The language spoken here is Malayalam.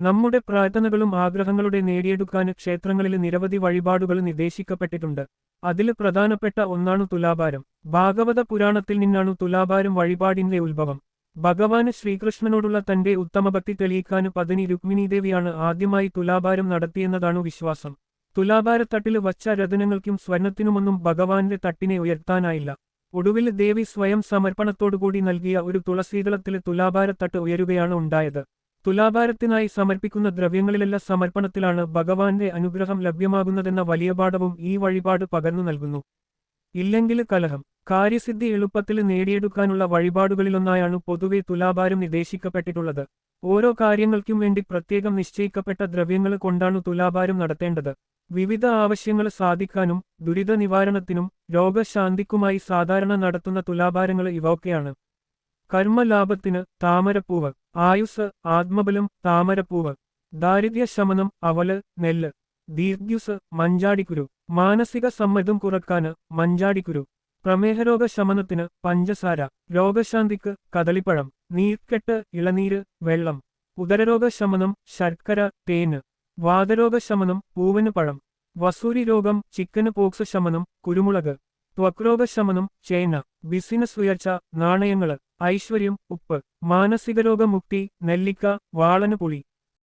നമ്മുടെ പ്രാർത്ഥനകളും ആഗ്രഹങ്ങളുടെ നേടിയെടുക്കാൻ ക്ഷേത്രങ്ങളിൽ നിരവധി വഴിപാടുകൾ നിർദ്ദേശിക്കപ്പെട്ടിട്ടുണ്ട്. അതിൽ പ്രധാനപ്പെട്ട ഒന്നാണു തുലാഭാരം. ഭാഗവത പുരാണത്തിൽ നിന്നാണു തുലാഭാരം വഴിപാടിന്റെ ഉത്ഭവം. ഭഗവാന് ശ്രീകൃഷ്ണനോടുള്ള തന്റെ ഉത്തമഭക്തി തെളിയിക്കാൻ പതിനി രുക്മിണീദേവിയാണ് ആദ്യമായി തുലാഭാരം നടത്തിയെന്നതാണു വിശ്വാസം. തുലാഭാരത്തട്ടിൽ വച്ച രതനങ്ങൾക്കും സ്വർണത്തിനുമൊന്നും ഭഗവാന്റെ തട്ടിനെ ഉയർത്താനായില്ല. ഒടുവിൽ ദേവി സ്വയം സമർപ്പണത്തോടുകൂടി നൽകിയ ഒരു തുളസീതളത്തിൽ തുലാഭാരത്തട്ട് ഉയരുകയാണ് ഉണ്ടായത്. തുലാഭാരത്തിനായി സമർപ്പിക്കുന്ന ദ്രവ്യങ്ങളിലെല്ലാം സമർപ്പണത്തിലാണ് ഭഗവാന്റെ അനുഗ്രഹം ലഭ്യമാകുന്നതെന്ന വലിയ പാഠവും ഈ വഴിപാട് പകർന്നു നൽകുന്നു. ഇല്ലെങ്കിൽ കലഹം കാര്യസിദ്ധി എളുപ്പത്തിൽ നേടിയെടുക്കാനുള്ള വഴിപാടുകളിലൊന്നായാണ് പൊതുവെ തുലാഭാരം നിർദ്ദേശിക്കപ്പെട്ടിട്ടുള്ളത് ഓരോ കാര്യങ്ങൾക്കും വേണ്ടി പ്രത്യേകം നിശ്ചയിക്കപ്പെട്ട ദ്രവ്യങ്ങൾ കൊണ്ടാണ് തുലാഭാരം നടത്തേണ്ടത്. വിവിധ ആവശ്യങ്ങൾ സാധിക്കാനും ദുരിത നിവാരണത്തിനും രോഗശാന്തിക്കുമായി സാധാരണ നടത്തുന്ന തുലാഭാരങ്ങൾ ഇവയൊക്കെയാണ്. കർമ്മലാഭത്തിന് താമരപ്പൂവ് ആയുസ് ആത്മബലം താമരപ്പൂവ് ദാരിദ്ര്യശമനം അവൽ നെല്ല് ദീർഘ്യുസ് മഞ്ചാടിക്കുരു മാനസിക സമ്മർദ്ദം കുറക്കാന് മഞ്ചാടിക്കുരു പ്രമേഹരോഗ ശമനത്തിന് പഞ്ചസാര രോഗശാന്തിക്ക് കദളിപ്പഴം നീർക്കെട്ട് ഇളനീര് വെള്ളം ഉദരരോഗ ശമനം ശർക്കര തേന് വാതരോഗ ശമനം പൂവന് പഴം വസൂരി രോഗം ചിക്കന് പോക്സ് ശമനം കുരുമുളക് ത്വക്രോഗ ശമനം ചേന ബിസിനസ് ഉയർച്ച നാണയങ്ങൾ ഐശ്വര്യം ഉപ്പ് മാനസികരോഗമുക്തി നെല്ലിക്ക വാളന് പുളി